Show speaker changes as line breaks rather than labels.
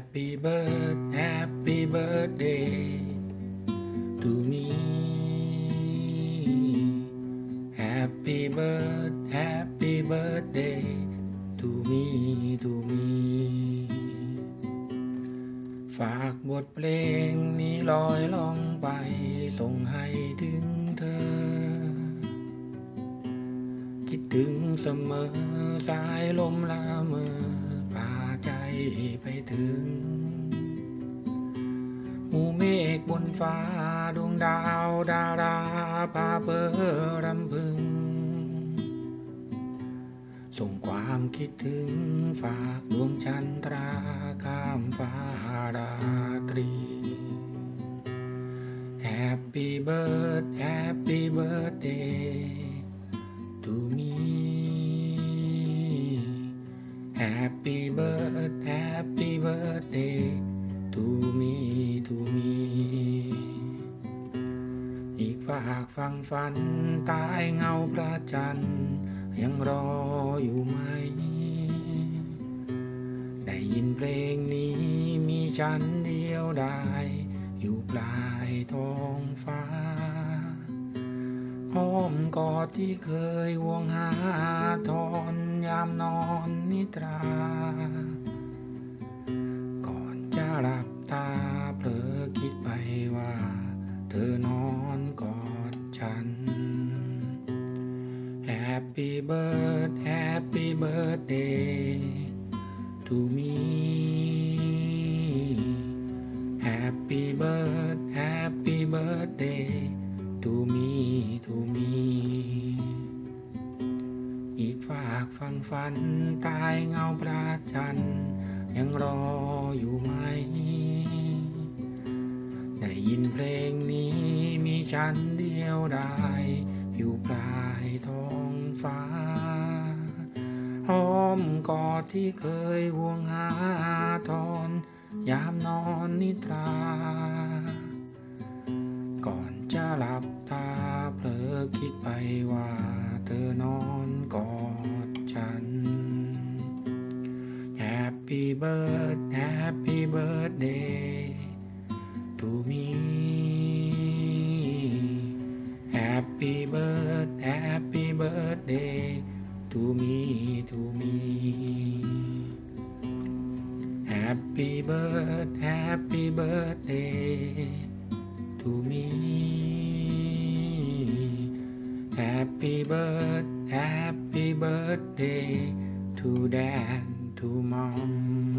Happy birthday Happy birthday to me Happy birthday Happy birthday to me to me ฝากบทเพลงนี้ลอยล่องไป ส่งให้ถึงเธอ คิดถึงเสมอสายลมละเมอ ไปถึง หมู่เมฆบนฟ้าดวงดาวดาราพาเพอรำพึง ส่งความคิดถึงฝากดวงจันทราข้ามฟ้าราตรี Happy birthday Happy birthday to me Happy birthday Happy birthday to me to me อีกฝากฟังฝันใต้เงาพระจันทร์ยังรออยู่ไหม ได้ยินเพลงนี้มีฉันเดียวได้อยู่ปลายท้องฟ้า อ้อมกอดที่เคยห่วงหาทอนยามนอนนิตรา ก่อนจะหลับตาเผลอคิดไปว่า เธอนอนกอดฉัน Happy birthday Happy birthday to me Happy birthday Happy birthday to me to me อีกฝากฟังฝันใต้เงาพระจันทร์ยังรออยู่ไหม ได้ยินเพลงนี้มีฉันเดียวได้อยู่ปลายท้องฟ้าหอมกอดที่เคยห่วงหาทอน ยามนอนนิตรา จะหลับตาเผลอคิดไปว่าเธอนอนกอดฉัน Happy birthday Happy birthday to me Happy birthday Happy birthday to me to me Happy birthday Happy birthday me. Happy birthday Happy birthday to dad to mom